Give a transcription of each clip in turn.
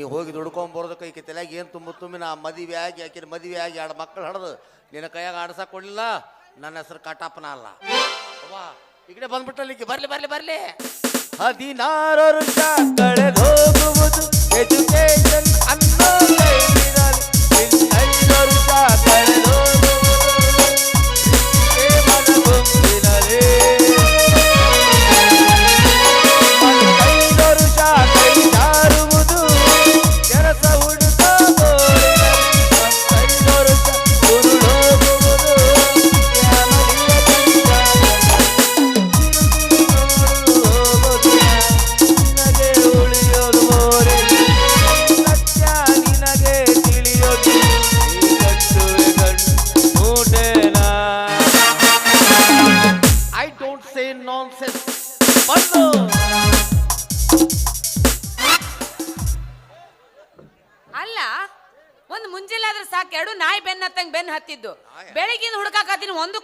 ನೀ ಹೋಗಿ ದುಡ್ಕೊಂಬರೋದಕ್ಕೆ ಈಕೆ ತಲೆಗೆ ಏನು ತುಂಬ ತುಂಬಿ ನಾ ಮದುವೆ ಆಗಿ ಆಕಿನ ಮದುವೆ ಆಗಿ ಎರಡು ಮಕ್ಕಳು ಹಡ್ದು ನಿನ್ನ ಕೈಯಾಗ ಆಡ್ಸಕ್ಕೆ ಕೊಡಲಿಲ್ಲ, ನನ್ನ ಹೆಸರು ಕಟಪ್ಪನ ಅಲ್ಲ ಅವ್ವ, ಈ ಕಡೆ ಬರಲಿ ಬರಲಿ ಬರಲಿ ಬರ್ಲಿ ಹದಿನಾರು ವರ್ಷ ಎಜುಕೇಶನ್ ಅನ್ನೋ ಕೈಲಿರಲಿ. ವರ್ಷ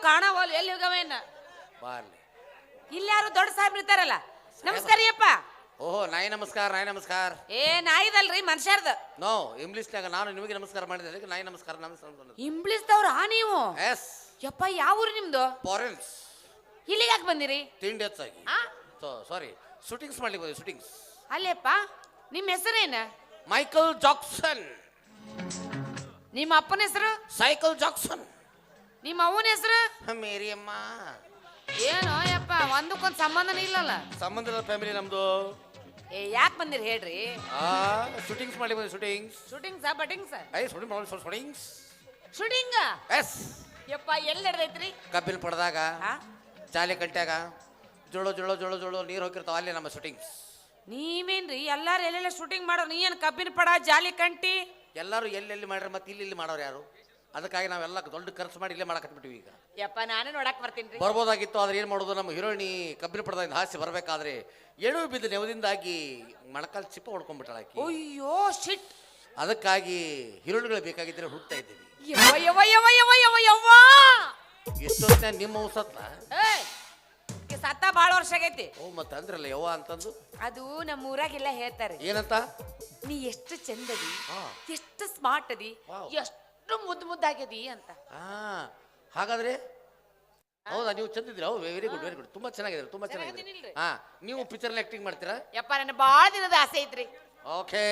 ಕಾಣವಲ್ಲ ಎಲ್ಲಿ ಹೋಗವೇನ ಬಾರ್ಲಿ. ಇಲ್ಲಿ ಯಾರು ದೊಡ್ಡ ಸಾಹೇಬ್ರು ಇರ್ತಾರಲ್ಲ ನಮಸ್ಕಾರ ಅಪ್ಪ. ಓಹೋ ನಾಯಿ ನಮಸ್ಕಾರ ನಾಯಿ ನಮಸ್ಕಾರ. ಏ ನಾಯಿದಲ್ರಿ ಮನುಷ್ಯರ್ದ. ನೋ ಇಂಗ್ಲೀಷ್ನಾಗ ನಾನು ನಿಮಗೆ ನಮಸ್ಕಾರ ಮಾಡಿದೆ ಅದಕ್ಕೆ ನಾಯಿ ನಮಸ್ಕಾರ ನಮಸ್ಕಾರ ಇಂಬ್ಲಿಸ್ದವ್ರ ಆ ನೀವು? ಎಸ್ ಯಪ್ಪ ಯಾವ ಊರು ನಿಮ್ದು? ಫಾರೆನ್ಸ್ ಇಲ್ಲಿಗೆ ಯಾಕೆ ಬಂದಿರಿ? ತಿಂಡಿ ಹೆಚ್ಚಾಗಿ. ಆ? ಸಾರಿ ಶೂಟಿಂಗ್ಸ್ ಮಾಡ್ಲಿಕ್ಕೆ ಹೋದೆ ಶೂಟಿಂಗ್ಸ್ ಅಲ್ಲೇಪ್ಪ ನಿಮ್ಮ ಹೆಸರೇನ ಮೈಕಲ್ ಜಾಕ್ಸನ್ ನಿಮ್ಮ ಅಪ್ಪನ ಹೆಸರು? ಸೈಕಲ್ ಜಾಕ್ಸನ್ ನಿಮ್ಮ ಅವನ ಹೆಸರು? ಮೇರಿ ಅಮ್ಮ ಏನೋ ಯಪ್ಪ ಒಂದಕ್ಕೊಂದು ಸಂಬಂಧನೇ ಇಲ್ಲಲ್ಲ? ಸಂಬಂಧದ ಫ್ಯಾಮಿಲಿ ನಮ್ದು. ಏ ಯಾಕೆ ಬಂದಿರಿ ಹೇಳ್ರಿ? ಆ ಶೂಟಿಂಗ್ಸ್ ಮಾಡಿ ಬಂದ್ವಿ ಶೂಟಿಂಗ್ಸ್ ಆ ಬಟಿಂಗ್ಸ್ ಐ ಶೂಟಿಂಗ್ ಮಾಡಿ ಶೂಟಿಂಗ್ಸ್ ಶೂಟಿಂಗ್ ಎಸ್ ಯಪ್ಪ ಎಲ್ಲಿ ನಡೆದೈತ್ರಿ? ಕಬ್ಬಿನ ಪಡೆದಾಗ ಹಾ ಜಾಲಿ ಕಟ್ಟ್ಯಾಗ ಜೋಳು ಜೋಳು ಜೋಳು ಜೋಳು ನೀರು ಹೋಗಿರ್ತಾವ ಅಲ್ಲಿ ನಮ್ಮ ಶೂಟಿಂಗ್ಸ್ ನೀವೇನ್ರಿ ಎಲ್ಲಾರು ಎಲ್ಲೆಲ್ಲ ಶೂಟಿಂಗ್ ಮಾಡೋರು ನೀ ಏನ್ ಕಬ್ಬಿನ ಪಡ ಜಾಲಿ ಕಂಟಿ? ಎಲ್ಲರೂ ಎಲ್ಲೆಲ್ಲಿ ಮಾಡ್ರಿ ಮತ್ತೆ ಇಲ್ಲಿ ಇಲ್ಲಿ ಮಾಡೋರು ಯಾರು? ಅದಕ್ಕಾಗಿ ನಾವೆಲ್ಲ ದೊಡ್ಡ ಖರ್ಚು ಮಾಡಿ ಇಲ್ಲೇ ಮಾಡಕತ್ಬಿಟ್ಟಿವಿ ಈಗ. ಯಪ್ಪ ನಾನು ನೋಡಕ್ ಬರ್ತೀನಿ ಬರ್ಬೋದಾಗಿತ್ತು ಆದ್ರೆ ಏನು ಮಾಡೋದು? ನಮ್ಮ ಹೀರೋಯಿನಿ ಕಬ್ಬಿನ ಪಡದಿಂದ ಹಾಸಿ ಬರಬೇಕಾದ್ರೆ ಎಳು ಬಿದ್ದು ನೆವದಿಂದಾಗಿ ಮೊಣಕಾಲು ಚಿಪ್ಪ ಹೊಡ್ಕೊಂಡ್ಬಿಟ್ಟಾಳ ಆಕಿ. ಅಯ್ಯೋ ಶಿಟ್ ಅದಕ್ಕಾಗಿ ಹೀರೋಯಿನ್ಗಳು ಬೇಕಾಗಿದ್ರೆ ಹುಡ್ತಾ ಇದ್ದೀವಿ. ಯವ್ವ ಯವ್ವ ಯವ್ವ ಯವ್ವ ಯವ್ವ ಯವ್ವ! ಎಷ್ಟೊತ್ತ ನಿಮ್ಮ ಸತ್ತ? ಏಯ್ ಈಕಿ ಸತ್ತ ಭಾಳ ವರ್ಷ ಆಗೈತಿ. ಓ ಮತ್ತೆ ಅಂದ್ರಲ್ಲ ಯವ್ವ ಅಂತಂದು? ಅದು ನಮ್ಮ ಊರಾಗೆಲ್ಲ ಹೇಳ್ತಾರೆ. ಏನಂತ? ನೀ ಎಷ್ಟು ಚಂದದಿ ಹಾ. ಎಷ್ಟು ಸ್ಮಾರ್ಟ್ ಅದಿ. ಎಷ್ಟು ಮುದ್ದು ಮುದ್ದಾಗ್ಯದಿ ಅಂತ. ಹಾ ಹಾಗಾದ್ರೆ? ಹೌದಾ ನೀವು ಚಂದಿದ್ರಿ ಹೌದು ವೆರಿ ಗುಡ್ ವೆರಿ ಗುಡ್ ತುಂಬಾ ಚೆನ್ನಾಗಿದೆ ತುಂಬಾ ಚೆನ್ನಾಗಿದೆ ಹಾ ನೀವು ಪಿಕ್ಚರ್ ಆಕ್ಟಿಂಗ್ ಮಾಡ್ತೀರಾ? ಯಪ್ಪ ನನ್ನ ಭಾಳ ದಿನದ ಆಸೆ ಐತ್ರಿ. ಓಕೆ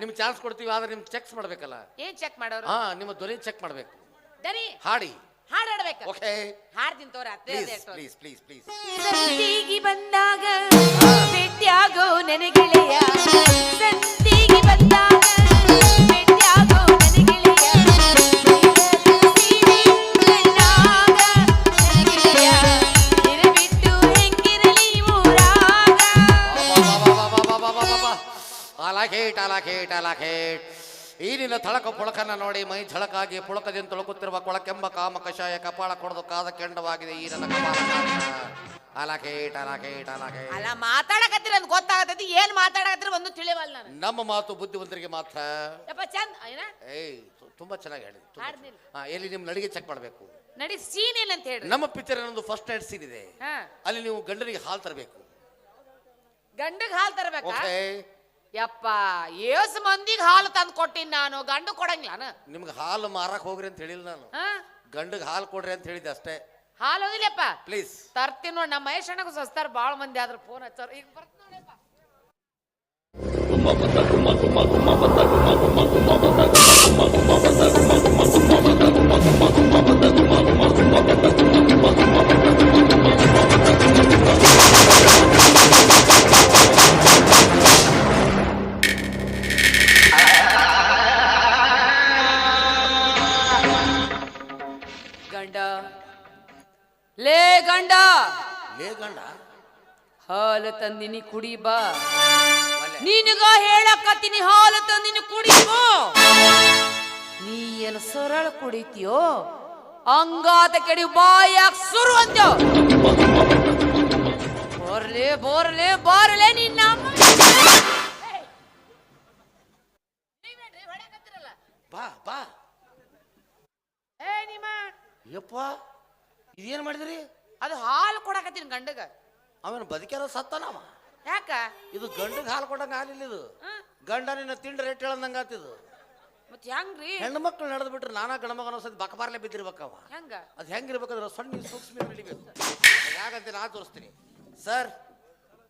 ನಿಮ್ ಚಾನ್ಸ್ ಕೊಡ್ತೀವಿ ಆದ್ರೆ ನಿಮ್ಗೆ ಚೆಕ್ಸ್ ಮಾಡ್ಬೇಕಲ್ಲ? ಏನ್ ಚೆಕ್ ಮಾಡೋರು? ಹಾ ನಿಮ್ಮ ಧ್ವನಿ ಚೆಕ್ ಮಾಡ್ಬೇಕು. ದನಿ ಹಾಡಿ. ಹಾಡ್ ಹಾಡ್ಬೇಕ ಓಕೆ. ಹಾಡ್ತೀನಿ ತೋರ ಪ್ಲೀಸ್ ಪ್ಲೀಸ್ ಪ್ಲೀಸ್ ಪ್ಲೀಸ್ ಸಂತಿಗೆ ಬಂದಾಗ ಭೇಟಿಯಾಗೋ ನನಗೆಳೆಯ. ಸಂತಿಗೆ ಬಂದಾಗ ಥಳಕ ಪುಳಕನ ನೋಡಿ ಮೈ ಝಳಕಾಗಿ ಪುಳಕದಿಂದ ತೊಳಕುತ್ತಿರುವ ಕೊಳಕೆಂಬ ಕಾಮ ಕಷಾಯ ಕಪಾಳ ಕೊಡದು ಕಾದ ಕೆಂಡವಾಗಿದೆ ಈ ನನ್ನ ಕಪಾಲ ಅಲಾಖೇಟ್ ಅಲಾಖೇಟ್ ಅಲಾಖೇಟ್ ಅಲ್ಲ ಮಾತಾಡಕತ್ತೀರ ಅಂತ ಗೊತ್ತಾಗತೈತಿ. ಏನ್ ಮಾತಾಡಕತ್ತೀರ ಒಂದು ತಿಳಿವಲ್ಲ ನಾನು ನಮ್ಮ ಮಾತು ಬುದ್ಧಿವಂತರಿಗೆ ಮಾತ್ರ. ಯಪ್ಪ ಚಂದ ಏನ? ಏಯ್ ತು- ತುಂಬಾ ಚೆನ್ನಾಗಿ ಹೇಳಿದ್ರಿ ತುಂಬಾ ಹಾಡ್ದಿಲ್ಲ. ಚೆನ್ನಾಗಿ. ಹಾ ಎಲ್ಲಿ ನಿಮ್ಮ ನಡಿಗೆ ಚೆಕ್ ಮಾಡಬೇಕು? ನಡಿ ಸೀನ್ ಏನಂತ ಹೇಳ್ರಿ. ನಮ್ಮ ಪಿಕ್ಚರ್ ಒಂದು ಫಸ್ಟ್ ನೈಟ್ ಸೀನ್ ಇದೆ. ಹಾ. ಅಲ್ಲಿ ನೀವು ಗಂಡನಿಗೆ ಹಾಲ್ ತರಬೇಕು. ಗಂಡಗ್ ಹಾಲ್ ತರಬೇಕಾ? ಓಕೆ ಯಪ್ಪ ಏಸ್ ಮಂದಿಗೆ ಹಾಲು ತಂದು ಕೊಟ್ಟಿನಿ ನಾನು ಗಂಡು ಕೊಡಂಗಿಲ್ಲ ನಿಮ್ಗೆ ಹಾಲು ಮಾರಕ್ ಹೋಗ್ರಿ ಅಂತ ಹೇಳಿಲ್ಲ ನಾನು ಗಂಡಗ್ ಹಾಲು ಕೊಡ್ರಿ ಅಂತ ಹೇಳಿದ್ದೆ ಅಷ್ಟೇ ಹಾಲು ಓದಿಲ್ಲಪ್ಪ ಪ್ಲೀಸ್ ತರ್ತೀನಿ ನೋಡಿ ನಮ್ಮ ಮಹೇಶ್ ಅಣ್ಣಗೂ ಸಸ್ತಾರ ಭಾಳ ಮಂದಿ ಆದ್ರ ಫೋನ್ ಹಚ್ಚಾರ ಈಗ ಬರ್ತ ನೋಡಪ್ಪ ಗಂಡ? ಲೇ ಗಂಡ. ಹಾಲು ತಂದಿನಿ ಕುಡಿ ಬಾ. ನಿನಗ ಹೇಳಕತ್ತೀನಿ ಹಾಲು ತಂದಿನಿ ಕುಡಿ ಬಾ. ನೀ ಏನು ಸರಳ ಕುಡಿತೀಯೋ? ಅಂಗಾತ ಕೆಡಿ ಬಾಯಾಗ ಸುರು ಅಂತ ಬೋರ್ಲೆ ಬೋರ್ಲೆ ಬೋರ್ಲೆ ನಿನ್ನ ಬಾ ಬಾ. ಏ ನಿಮ್ಮ ಯಪ್ಪ ಏನು ಮಾಡಿದ್ರಿ? ಅದು ಹಾಲು ಕೊಡಕತ್ತೀನಿ ಗಂಡಗ. ಅವನು ಬದುಕ್ಯಾರ ಸತ್ತನವ ಯಾಕ? ಇದು ಗಂಡಗ ಹಾಲು ಕೊಡಂಗ ಹಾಲಿಲ್ಲ ಇದು. ಗಂಡ ನಿನ್ನ ತಿಂಡಿ ರೇಟ್ ಹೇಳಂದಂಗ ಆತಿದು ಮತ್ ಹೆಂಗ್ರಿ? ಹೆಣ್ಣು ಮಕ್ಳು ನಡೆದು ಬಿಟ್ರೆ ನಾನಾ ಗಂಡ ಮಗನ ಸತಿ ಬಕಬಾರ್ಲೆ ಬಿದ್ದಿರ್ಬೇಕವ ಹೆಂಗ? ಅದು ಹೆಂಗಿರ್ಬೇಕಂದ್ರೆ ಸಣ್ಣ ಸೂಕ್ಷ್ಮ ನಡಿಬೇಕು. ಯಾಕಂತ ನಾ ತೋರಿಸ್ತೀನಿ. ಸರ್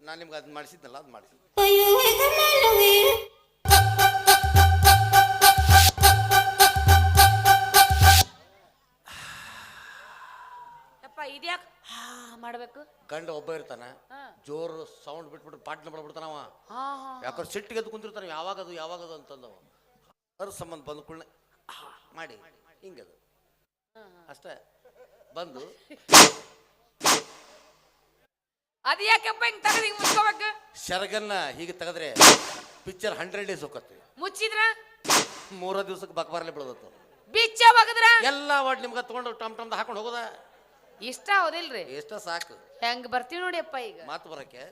ನಾನು ನಿಮ್ಗೆ ಅದು ಮಾಡಿಸಿದ್ನಲ್ಲ ಅದು ಮಾಡಿಸಿ ಮಾಡ್ಬೇಕು ಗಂಡ ಒಬ್ಬ ಇರ್ತಾನ. ಜೋರು ಸೌಂಡ್ ಬಿಟ್ಬಿಟ್ಟು ಪಾಟ್ನ ಬಿಡ್ಬಿಡ್ತಾನವ ಹಾ ಹಾ ಯಾಕಂದ್ರೆ ಸಿಟ್ಟಿಗೆ ಎದ್ದು ಕುಂತಿರ್ತಾನೆ. ಯಾವಾಗದು ಯಾವಾಗದು ಅಂತಂದವ. ಅದ್ರ ಸಂಬಂಧ ಬಂದ ಕುಳ್ಳೆ ಮಾಡಿ ಹಿಂಗದು ಅಷ್ಟೇ. ಬಂದು. ಅದ್ ಯಾಕಪ್ಪ ಹಿಂಗ್ ತಗದ್ ಹಿಂಗ್ ಮುಚ್ಕೋಬೇಕು? ಶರಗನ್ನ ಹೀಗೆ ತೆಗೆದ್ರೆ ಪಿಕ್ಚರ್ ಹಂಡ್ರೆಡ್ ಡೇಸ್ ಹೋಗತ್ತೆ ಮುಚ್ಚಿದ್ರ? ಮೂರ ದಿವಸಕ್ಕೆ ಬಕಬಾರ್ಲೆ ಬೀಳದತ್ತು ಬಿಚ್ಚ ಬಗದ್ರ? ಎಲ್ಲ ಒಟ್ಟು ನಿಮ್ಗೆ ತಗೊಂಡು ಟಮ್ ಟಮ್ದ ಹಾಕೊಂಡು ಹೋಗೋದ. ಇಷ್ಟ ಹೌದಿಲ್ರಿ? ಇಷ್ಟ ಸಾಕು. ಹೆಂಗ್ ಬರ್ತೀವಿ ನೋಡಿ ಅಪ್ಪ ಈಗ. ಮಾತು ಬರಕ್ಕೆ?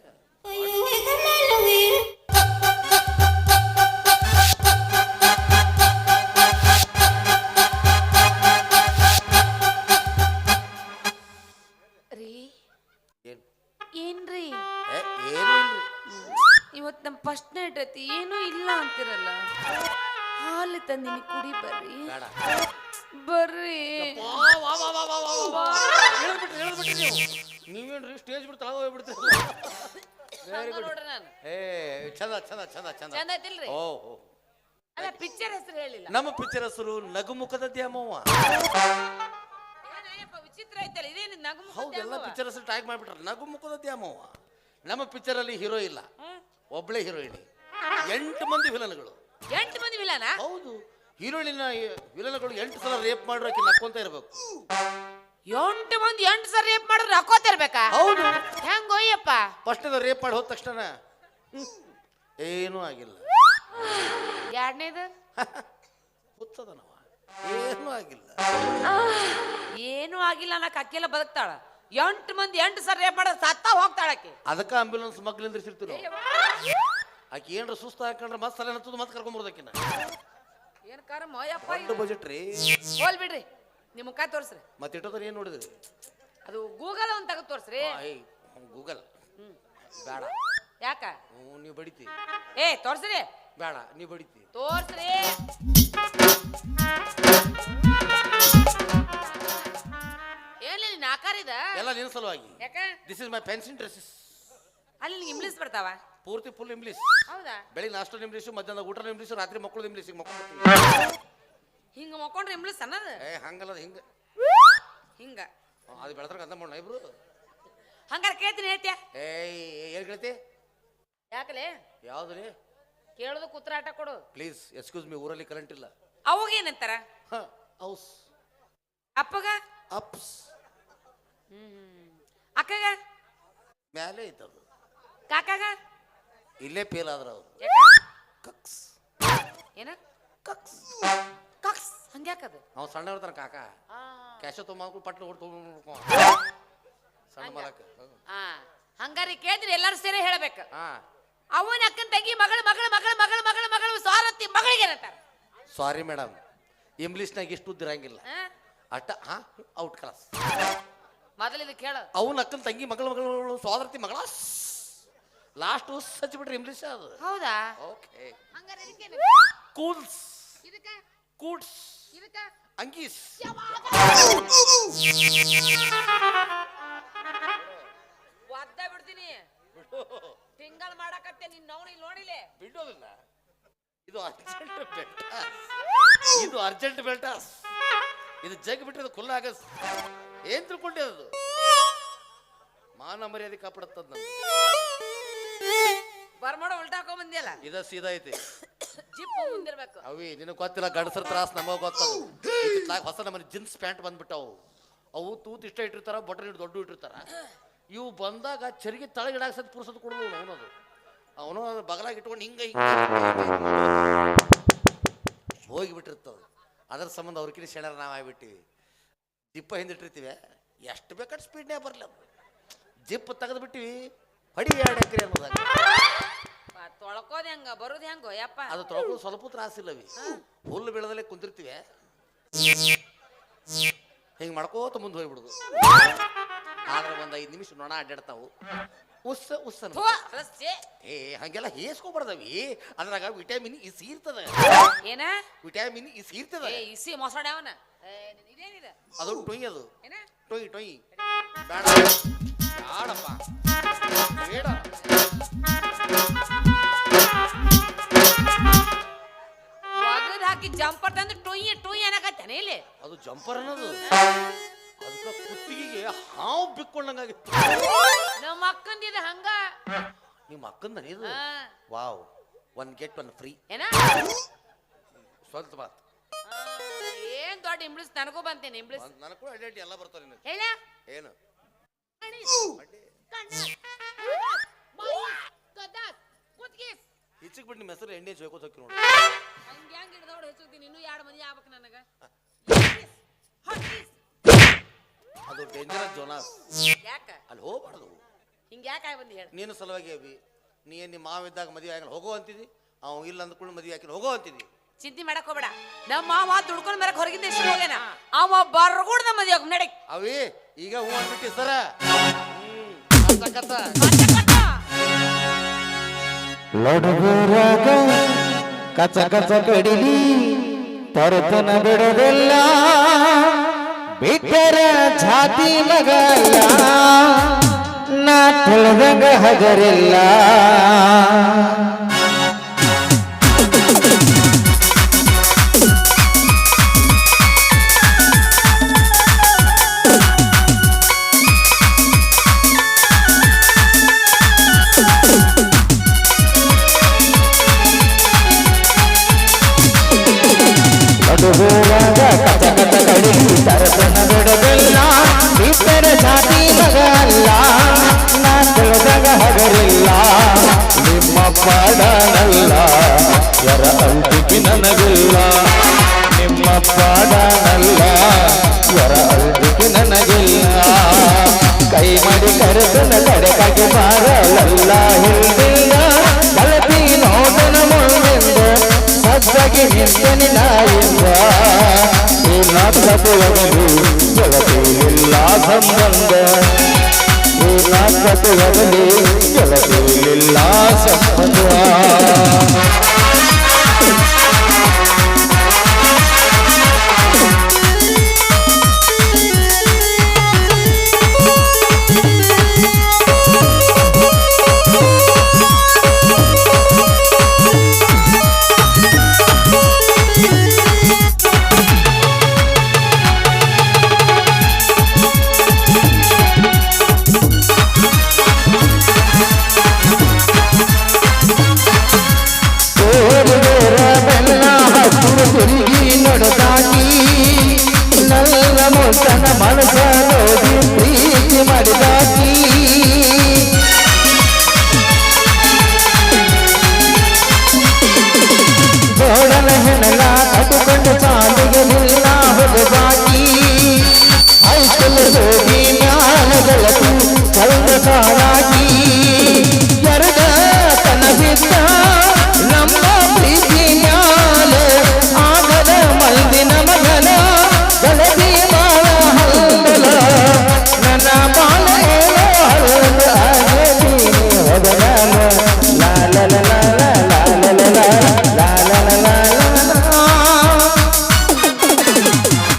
ರೀ? ಏನು? ಏನ್ರಿ? ಏ ಏನು ಇಲ್ರಿ. ಇವತ್ ನಮ್ ಫಸ್ಟ್ ನೈಟ್ ಐತಿ ಏನೂ ಇಲ್ಲ ಅಂತಿರಲ್ಲ? ಹಾಲು ತಂದಿನಿ ಕುಡಿ ಬರ್ರಿ. ಬೇಡ. ಬರ್ರಿ. ವಾ, ವಾ, ವಾ, ವಾ, ವಾ, ವಾ, ವಾ. ಹೇಳ್ಬಿಟ್ರಿ ಹೇಳ್ಬಿಟ್ರಿ ನೀವು. ನೀವೇನ್ರಿ ಸ್ಟೇಜ್ ಬಿಟ್ಟು ತಳಗ ಹೋಗ್ಬಿಡ್ತೀರಿ? ವೆರಿ ಗುಡ್ ನೋಡ್ರಿ ನಾನು. ಏ ಚಂದ ಚಂದ ಚಂದ ಚಂದ. ಚಂದ ಐತಿಲ್ರಿ? ಓ ಓ. ಅಲ್ಲ ಪಿಕ್ಚರ್ ಹೆಸರು ಹೇಳಿಲ್ಲ. ನಮ್ಮ ಪಿಕ್ಚರ್ ಹೆಸರು ನಗುಮುಖದ ದ್ಯಾಮವ್ವ. ಏನಯ್ಯಪ್ಪ ವಿಚಿತ್ರ ಐತಲ್ಲ ಇದೇನು ನಗು ಹೌದು ಎಲ್ಲ ಪಿಕ್ಚರ್ ಹೆಸರು ಟ್ಯಾಗ್ ಮಾಡಿಬಿಟ್ರೆ. ನಗುಮುಖದ ದ್ಯಾಮವ್ವ. ನಮ್ಮ ಪಿಕ್ಚರ್ ಅಲ್ಲಿ ಹೀರೋ ಇಲ್ಲ. ಒಬ್ಳೆ ಹೀರೋಯಿನಿ ಎಂಟು ಮಂದಿ ವಿಲನ್ಗಳು ಎಂಟು ಮಂದಿ ವಿಲನ ಹೌದು. ಹೀರೋಯಿನ ವಿಲನ್ಗಳು ಎಂಟು ಸಲ ರೇಪ್ ಮಾಡಿರೋಕೆ ನಕ್ಕೊಂತ ಇರ್ಬೇಕು. ಎಂಟು ಮಂದಿ ಎಂಟು ಸಲ ರೇಪ್ ಮಾಡಿದ್ರೆ ಇರ್ಬೇಕಾ? ಹೌದು. ಹೆಂಗ್ ಒಯ್ಯಪ್ಪ ಫಸ್ಟ್ ರೇಪ್ ಮಾಡಿ ಹೋದ ತಕ್ಷಣ. ಏನೂ ಆಗಿಲ್ಲ. ಎರಡನೇದು? ಹುಚ್ಚದನವ. ಏನೂ ಆಗಿಲ್ಲ. ಏನೂ ಆಗಿಲ್ಲ ನಾ ಅಕ್ಕಿಲ್ಲ ಬದುಕ್ತಾಳ. ಎಂಟು ಮಂದಿ ಎಂಟು ಸರ್ ರೇಪ್ ಮಾಡೋದು ಸತ್ತ ಹೋಗ್ತಾಳಕ್ಕೆ ಅದಕ್ಕೆ ಆಂಬ್ಯುಲೆನ್ಸ್ ಮಗ್ಲಿಂದ ಸಿರ್ತಿರೋ ನಾವು ಆಕೆ ಏನ್ರ ಸುಸ್ತು ಹಾಕೊಂಡ್ರೆ ಮತ್ತೆ ಸಲ ಹತ್ತದ ಮತ್ತೆ ಕರ್ಕೊಂಬರ್ದಕ್ಕಿನ ಏನ್ ಕರ್ಮ ಅಯ್ಯಪ್ಪ ದೊಡ್ಡ ಬಜೆಟ್ ರೀ. ಹೋಲ್ ಬಿಡ್ರಿ. ನಿಮ್ ಮುಖ ತೋರ್ಸ್ರಿ. ಮತ್ತೆ ಇಟ್ಟೋದ್ರೆ ಏನು ನೋಡಿದ್ರಿ? ಅದು ಗೂಗಲ್ ಒಂದ್ ತೆಗೆದು ತೋರ್ಸ್ರಿ. ಗೂಗಲ್. ಬೇಡ. ಯಾಕ? ಹ್ಞೂ ನೀವು ಬಡಿತಿ. ಏ ತೋರ್ಸ್ರಿ. ಬೇಡ ನೀವು ಬಡಿತಿ. ತೋರ್ಸ್ರಿ. ಏನಿಲ್ಲ ಇದ? ಎಲ್ಲ ನಿನ್ನ ಸಲುವಾಗಿ. ಯಾಕ? This is my pension dresses ಅಲ್ಲಿ ನಿಂಗೆ ಇಂಗ್ಲೀಷ್ ಬರ್ತಾವ? ಪೂರ್ತಿ ಫುಲ್ ಇಂಗ್ಲೀಷ್ ಹೌದಾ? ಬೆಳಿಗ್ಗೆ ನಾಷ್ಟ ಇಂಗ್ಲೀಷು ಮಧ್ಯಾಹ್ನ ಊಟ ಇಂಗ್ಲೀಷು ರಾತ್ರಿ ಮಕ್ಕಳು ಇಂಗ್ಲೀಷ್ ಮಕ್ಕಳು ಹಿಂಗ ಮಕ್ಕೊಂಡ್ರೆ ಇಂಗ್ಲೀಷ್ ಅನ್ನದ ಏ ಹಂಗಲ್ಲ ಹಿಂಗೆ. ಹಿಂಗ. ಅದು ಬೆಳೆದ್ರೆ ಗಂಧ ಮಾಡೋಣ ಇಬ್ರು. ಹಂಗಾರೆ ಕೇಳ್ತೀನಿ ಹೇಳ್ತಿಯ? ಏಯ್ ಏನು ಕೇಳ್ತಿ? ಯಾಕಲೆ? ಯಾವ್ದು ರೀ? ಕೇಳೋದು ಕುತ್ರಾಟ ಕೊಡು. ಪ್ಲೀಸ್ ಎಕ್ಸ್ಕ್ಯೂಸ್ ಮೀ ಊರಲ್ಲಿ ಕರೆಂಟ್ ಇಲ್ಲ. ಅವಾಗ ಏನಂತಾರ? ಹೌಸ್ ಅಪ್ಪಗ? ಅಪ್ಸ್ ಹ್ಮ್ ಅಕ್ಕಗ? ಮ್ಯಾಲೆ ಐತದು ಕಾಕಾಗ? ಇಲ್ಲೇ ಫೇಲ್ ಆದ್ರ ಅವ್ರು. ಕಕ್ಸ್. ಏನ? ಕಕ್ಸ್. ಕಕ್ಸ್. ಹಂಗ್ಯಾಕದು ಅವ ಸಣ್ಣ ಇರ್ತಾನ ಕಾಕ. ಕ್ಯಾಶ ತೊಗೊಂಡು ಪಟ್ಲು ಹೊಟ್ಟು ತೊಗೊಂಡು ಸಣ್ಣ ಮಲಕ. ಆ. ಹಂಗಾರಿ ಕೇಳಿದ್ರೆ ಎಲ್ಲರೂ ಸೇರಿ ಹೇಳ್ಬೇಕು. ಹಾಂ. ಅವನ ಅಕ್ಕನ ತಂಗಿ ಮಗಳು ಮಗಳು ಮಗಳು ಮಗಳು ಮಗಳು ಮಗಳು ಸ್ವಾರತಿ ಮಗಳಿಗೆ ಏನಂತಾರ? ಸಾರಿ ಮೇಡಮ್ ಇಂಗ್ಲೀಷ್ನಾಗ ಇಷ್ಟು ಉದ್ದಿರಂಗಿಲ್ಲ ಆ? ಅಟ್ಟ ಹಾಂ ಔಟ್ ಕ್ಲಾಸ್ ಮೊದಲು ಇದು ಕೇಳು. ಅವನ ಅಕ್ಕನ ತಂಗಿ ಮಗಳ ಮಗಳು ಸೋದರತಿ ಮಗಳ ಲಾಸ್ಟ್ ಹಚ್ಚಿಬಿಟ್ರೆ ಇಂಗ್ಲಿಷ್ ಅದು ಹೌದಾ? ಓಕೆ ಹಂಗಾರೆ ಕೂಲ್ಸ್ ಇದಕ್ಕೆ? ಕೂಡ್ಸ್ ಇದಕ್ಕೆ? ಅಂಗೀಸ್. ಒದ್ದ ಬಿಡ್ತೀನಿ. ತಿಂಗಳ ಮಾಡಕತ್ತೆ ನಿನ್ ನೋಡಿ ನೋಡಿಲೆ? ಬಿಡೋದಿಲ್ಲ ಇದು ಅರ್ಜೆಂಟ್ ಬೆಲ್ಟ ಇದು ಅರ್ಜೆಂಟ್ ಬೆಲ್ಟ ಇದು ಜಗ್ ಬಿಟ್ಟಿದ್ದು ಕುಲ್ಲ ಆಗಸ್ ಏನ್ ತಿಳ್ಕೊಂಡೆ ಅದು? ಮಾನ ಮರ್ಯಾದೆ ಕಾಪಾಡತ್ತದ ನಮ್ಗೆ ಬರ್ಮಾಡ ಉಲ್ಟಾಕೊಂಡ್ ಬಂದಿಯಲ್ಲ? ಇದ ಸೀದಾ ಐತಿ. ಜಿಪ್ ಮುಂದಿರ್ಬೇಕು. ಅವಿ ನಿನಗೆ ಗೊತ್ತಿಲ್ಲ ಗಂಡಸರ ತ್ರಾಸ ನಮಗ ಇತ್ತಿತ್ಲಾಗ ಹೊಸ ನಮ್ಮನೆ ಜೀನ್ಸ್ ಪ್ಯಾಂಟ್ ಬಂದ್ಬಿಟ್ಟವು. ಅವು ತೂತ್ ಇಷ್ಟ ಇಟ್ಟಿರ್ತಾರ ಬಟನ್ ಇಟ್ಟು ದೊಡ್ಡ ಇಟ್ಟಿರ್ತಾರ. ಇವು ಬಂದಾಗ ಚರಿಗೆ ತಳಗಿಡಾಗ ಸತ್ ಪುರ್ಸತ್ ಕೊಡೋದು ಅವನದು. ಅವನು ಬಗಲಾಗ ಇಟ್ಕೊಂಡು ಹಿಂಗ ಹಿಂಗ ಅದ್ರ ಸಂಬಂಧ ಅವ್ರಕಿನ ಶೆಣರ ನಾವು ಆಗ್ಬಿಟ್ಟಿವಿ. ಜಿಪ್ಪ ಹಿಂದಿಟ್ಟಿರ್ತೀವಿ ಎಷ್ಟು ಬೇಕಾದ ಸ್ಪೀಡ್ನೇ ಬರಲಿ. ಜಿಪ್ ತೆಗೆದು ಬಿಟ್ಟಿವಿ. ಹೊಡಿ ಎರಡು ಎಕರೆ ಅನ್ನೋದಾಗ. ತೊಳ್ಕೋದ್ ಹೆಂಗ ಬರೋದ್ ಹೆಂಗೋ ಯಪ್ಪ. ಅದು ತೊಳ್ಕೊಂಡು ಸ್ವಲ್ಪ ತ್ರಾಸಿಲ್ಲವಿ ಹುಲ್ಲು ಬೆಳೆದಲ್ಲೇ ಕುಂತಿರ್ತೀವಿ. ಹಿಂಗೆ ಮಾಡ್ಕೋತ ಮುಂದೆ ಹೋಗ್ಬಿಡುದು. ಆದ್ರೆ ಒಂದು ಐದು ನಿಮಿಷ ನೊಣ ಅಡ್ಡಾಡ್ತಾವು ಉಸ್ಸ ಉಸ್ಸ ಥು, ರಸ್ತೆ. ಏ ಹಂಗೆಲ್ಲ ಹೇಸ್ಕೊಬಾರ್ದವಿ ಅದ್ರಾಗ ವಿಟಮಿನ್ ಇಸ್ ಇರ್ತದ ಏನ? ವಿಟಮಿನ್ ಇಸ್ ಇರ್ತದ ಏ ಇಸಿ ಮೊಸಳೆ ಅವನ. ಇದೇನಿದೆ? ಅದು ಟೊಯ್ ಅದು. ಏನ? ಟೊಯ್ ಟೊಯ್. ಬೇಡ ಬೇಡಪ್ಪ. ಬೇಡ. ಹಾಕಿ ಜಂಪರ್ ತಂದು ಟೊಯ್ಯ ಟೊಯ್ಯ ಅನ್ನಕತ್ತಾನೆ ಇಲ್ಲಿ. ಅದು ಜಂಪರ್ ಅನ್ನೋದು. ಅದಕ್ಕೆ ಕುತ್ತಿಗೆಗೆ ಹಾವು ಬಿಕ್ಕೊಂಡಂಗಾಗಿತ್ತು ನಮ್ಮ ಅಕ್ಕಂದಿದ ಹಂಗ. ನಿಮ್ಮ ಅಕ್ಕಂದ ಇದು? Wow. One get one free ಏನ? ಸ್ವಲ್ಪ ಮಾತು. ಏನ್ ದೊಡ್ಡ ಇಂಬ್ಳಿಸ್ ನನಗೂ ಬಂತೇನೆ ಇಂಬ್ಳಿಸ್ ನನಗೂ ಐಡೆಂಟಿ ಎಲ್ಲ ಬರ್ತಾರೆ ಹೇಳ. ಏನು? ಈಚೆಗೆ ಬಿಟ್ಟು ನಿಮ್ಮ ಹೆಸರು ಎಣ್ಣೆ ಜೋಕೋತ ಹೋಗಿ ನೋಡಿ. ಹಂಗ ಹೆಂಗ್ ಹಿಡ್ದವ್ರು ಹೆಚ್ಚುತ್ತೀನಿ ಇನ್ನೂ ಎರಡು ಮನಿ ಆಗ್ಬೇಕು ನನಗ. ಅದು ಡೇಂಜರಸ್ ಜೋನಾಸ್ ಯಾಕ? ಅಲ್ಲಿ ಹೋಗ್ಬಾರ್ದು ಹಿಂಗ ಯಾಕೆ ಬಂದಿ ಹೇಳ. ನೀನು ಸಲುವಾಗಿ ಅವಿ ನೀ ಏನ್ ನಿಮ್ಮ ಮಾವ ಇದ್ದಾಗ ಮದುವೆ ಆಗಲ್ಲ ಹೋಗೋ ಅಂತಿದ್ದಿ ಅವ್ ಇಲ್ಲ ಅಂದ್ಕೊಂಡು ಮದುವೆ ಹಾಕಿ ಹೋಗೋ ಅಂತಿದ್ದಿ ಚಿಂತೆ ಮಾಡಕ್ ಹೋಗ್ಬೇಡ. ನಮ್ಮ ಮಾವ ದುಡ್ಕೊಂಡ್ ಬರಕ್ ಹೊರಗಿಂದ ಎಷ್ಟು ಹೋಗ್ಯಾನ? ಅವ ಬರ್ಗೂಡ್ದ ಮದಿ ಹೋಗ್ ನಡಿ. ಅವಿ ಈಗ ಹೂ ಅಂದ್ಬಿಟ್ಟಿ ಸರ. ಹ್ಮ್. ಕತ್ತ ಕತ್ತ ಲೊಡಗುರಾಗ ಕಚ ಕಚ ಕಡಿಲಿ ತರತನ ಬಿಡೋದಿಲ್ಲ ಬಿಟ್ಟರ ಛಾತಿ ಮಗಲ್ಲ. ನಾ ತಿಳಿದಂಗ ಹಗರಿಲ್ಲ. ಏನಿಲ್ಲ ಎಂದ ಏನಾದ ತೊಳಗದು ಗೆಳತಿಯಲಿಲ್ಲ ಸಂಬಂಧ ಏನಾದ ತೊಳಗಲಿ ಗೆಳತಿಯಲಿಲ್ಲ ಸಂಬಂಧ